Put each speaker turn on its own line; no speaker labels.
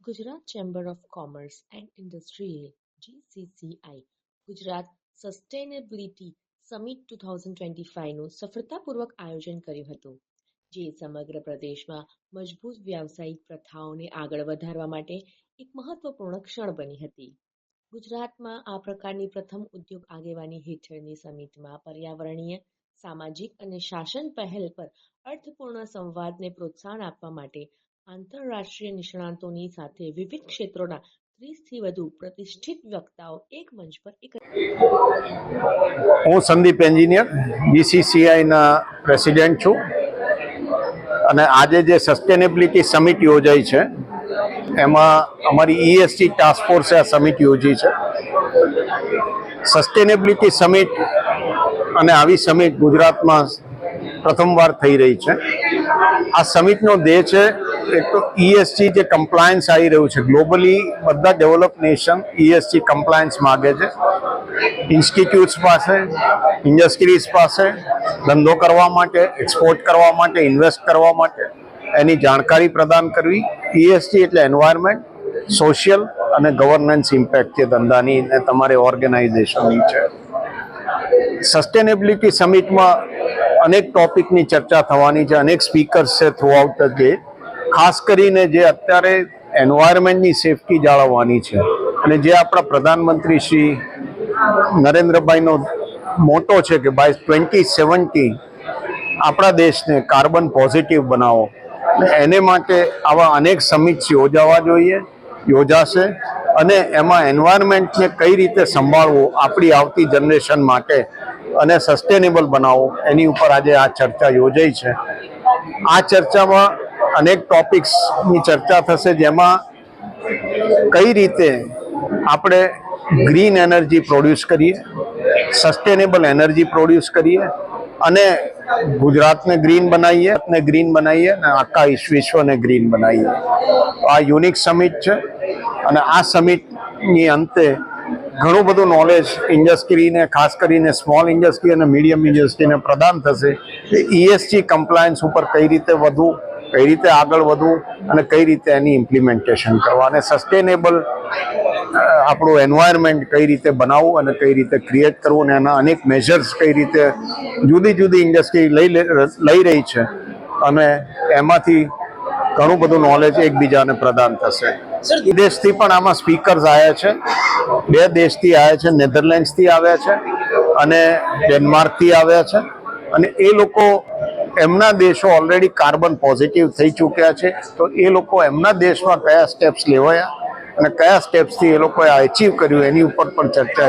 Gujarat chamber of commerce and ઇન્ડસ્ટ્રીએ GCCI Gujarat sustainability summit two thousand twenty ફાઇવનું સફળતાપૂર્વક આયોજન કર્યું હતું, જે સમગ્ર પ્રદેશમાં મજબૂત વ્યાવસાયિક પ્રથાઓને આગળ વધારવા માટે એક મહત્વપૂર્ણ ક્ષણ બની હતી. ગુજરાતમાં આ પ્રકારની પ્રથમ ઉદ્યોગ આગેવાની હેઠળની સમિટમાં પર્યાવરણીય, સામાજિક અને શાસન પહેલ પર અર્થપૂર્ણ સંવાદને પ્રોત્સાહન આપવા માટે આંતરરાષ્ટ્રીય નિષ્ણાતોની સાથે વિવિધ ક્ષેત્રોના ત્રીસથી વધુ પ્રતિષ્ઠિત વક્તાઓ એક મંચ પર એક
હું સંદીપ એન્જિનિયર બીસીસીઆઈના પ્રેસિડેન્ટ છું. અને આજે જે સસ્ટેનેબિલિટી સમિટ યોજાઈ છે, એમાં અમારી ઈએસટી ટાસ્ક ફોર્સે આ સમિટ યોજી છે. સસ્ટેનેબિલિટી સમિટ અને આવી સમિટ ગુજરાતમાં પ્રથમવાર થઈ રહી છે. આ સમિટનો ધ્યેય છે એક તો ઈએસજી જે કમ્પ્લાયન્સ આવી રહ્યું છે ગ્લોબલી બધા ડેવલપ નેશન ઈએસજી કમ્પ્લાયન્સ માગે છે. ઇન્સ્ટિટ્યૂટ્સ પાસે ઇન્ડસ્ટ્રીઝ પાસે ધંધો કરવા માટે એક્સપોર્ટ કરવા માટે ઇન્વેસ્ટ કરવા માટે એની જાણકારી પ્રદાન કરવી. ઈએસજી એટલે એન્વાયરમેન્ટ સોશિયલ અને ગવર્નન્સ ઇમ્પેક્ટ છે ધંધાની ને તમારે ઓર્ગેનાઇઝેશનની છે. સસ્ટેનેબિલિટી સમિટમાં અનેક ટોપિકની ચર્ચા થવાની છે, અનેક સ્પીકર્સ છે થ્રુ આઉટ ધ ડે ખાસ કરીને જે અત્યારે એન્વાયરમેન્ટની સેફટી જાળવવાની છે અને જે આપણા પ્રધાનમંત્રી શ્રી નરેન્દ્રભાઈનો મોટો છે કે બાય ટ્વેન્ટી સેવન્ટી આપણા દેશને કાર્બન પોઝિટિવ બનાવો. એને માટે આવા અનેક સમિટ્સ યોજાવા જોઈએ, યોજાશે અને એમાં એન્વાયરમેન્ટને કઈ રીતે સંભાળવું આપણી આવતી જનરેશન માટે અને સસ્ટેનેબલ બનાવવું એની ઉપર આજે આ ચર્ચા યોજાઈ છે. આ ચર્ચામાં અનેક ટોપિક્સની ચર્ચા થશે જેમાં કઈ રીતે આપણે ગ્રીન એનર્જી પ્રોડ્યુસ કરીએ સસ્ટેનેબલ એનર્જી પ્રોડ્યુસ કરીએ અને ગુજરાતને ગ્રીન બનાવીએ ને ગ્રીન બનાવીએ અને આખા વિશ્વને ગ્રીન બનાવીએ. આ યુનિક સમિટ છે અને આ સમિટની અંતે ઘણું બધું નોલેજ ઇન્ડસ્ટ્રીને ખાસ કરીને સ્મોલ ઇન્ડસ્ટ્રી અને મીડિયમ ઇન્ડસ્ટ્રીને પ્રદાન થશે કે ઈએસજી કમ્પ્લાયન્સ ઉપર કઈ રીતે વધવું કઈ રીતે આગળ વધવું અને કઈ રીતે એની ઇમ્પ્લિમેન્ટેશન કરવા અને સસ્ટેનેબલ આપણું એન્વાયરમેન્ટ કઈ રીતે બનાવવું અને કઈ રીતે ક્રિએટ કરવું અને એના અનેક મેજર્સ કઈ રીતે જુદી જુદી ઇન્ડસ્ટ્રી લઈ લઈ રહી છે અને એમાંથી ઘણું બધું નોલેજ એકબીજાને પ્રદાન થશે. વિદેશથી પણ આમાં સ્પીકર્સ આવ્યા છે. બે દેશથી આવ્યા છે નેધરલેન્ડ્સથી આવ્યા છે અને ડેનમાર્કથી આવ્યા છે. અને એ લોકો એમના દેશો ઓલરેડી કાર્બન પોઝિટિવ થઈ ચૂક્યા છે. તો એ લોકો એમના દેશમાં કયા સ્ટેપ્સ લેવાયા? અને કયા સ્ટેપ્સથી એ લોકોએ અચીવ કર્યું? એની ઉપર પણ ચર્ચા